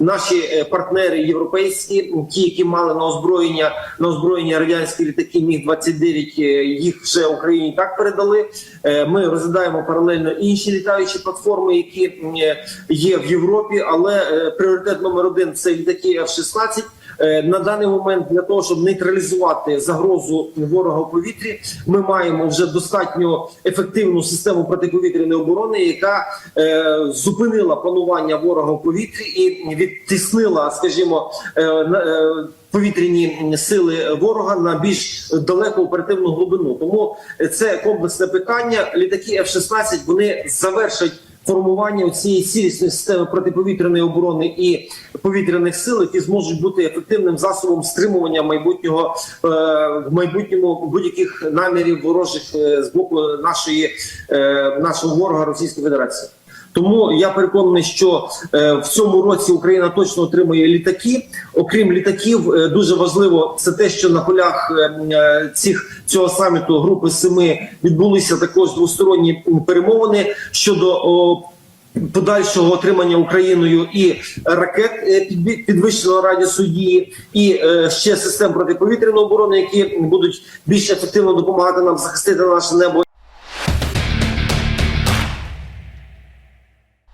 наші е, партнери європейські, ті, які мали на озброєння на озброєння радянські літаки Міг 29 е, їх вже Україні так передали. Е, Ми розглядаємо паралельно інші літаючі платформи, які є в Європі. Але пріоритет номер один це літаки F-16. Е, На даний момент для того, щоб нейтралізувати загрозу ворога у повітрі, ми маємо вже достатньо ефективну систему протиповітряної оборони, яка е, зупинила панування ворога у повітрі і відтіснила, скажімо, е, повітряні сили ворога на більш далеку оперативну глибину. Тому це комплексне питання. Літаки F-16 вони завершать формування цієї цілісної системи протиповітряної оборони і повітряних сил, які зможуть бути ефективним засобом стримування майбутнього е, в майбутньому будь-яких намірів ворожих е, з боку нашої е, нашого ворога Російської Федерації. Тому я переконаний, що е, в цьому році Україна точно отримує літаки. Окрім літаків, е, дуже важливо це те, що на полях е, цих цього саміту групи семи відбулися також двосторонні перемовини щодо подальшого отримання Україною і ракет підвищеного радіусу дії, і ще систем протиповітряної оборони, які будуть більш ефективно допомагати нам захистити наше небо.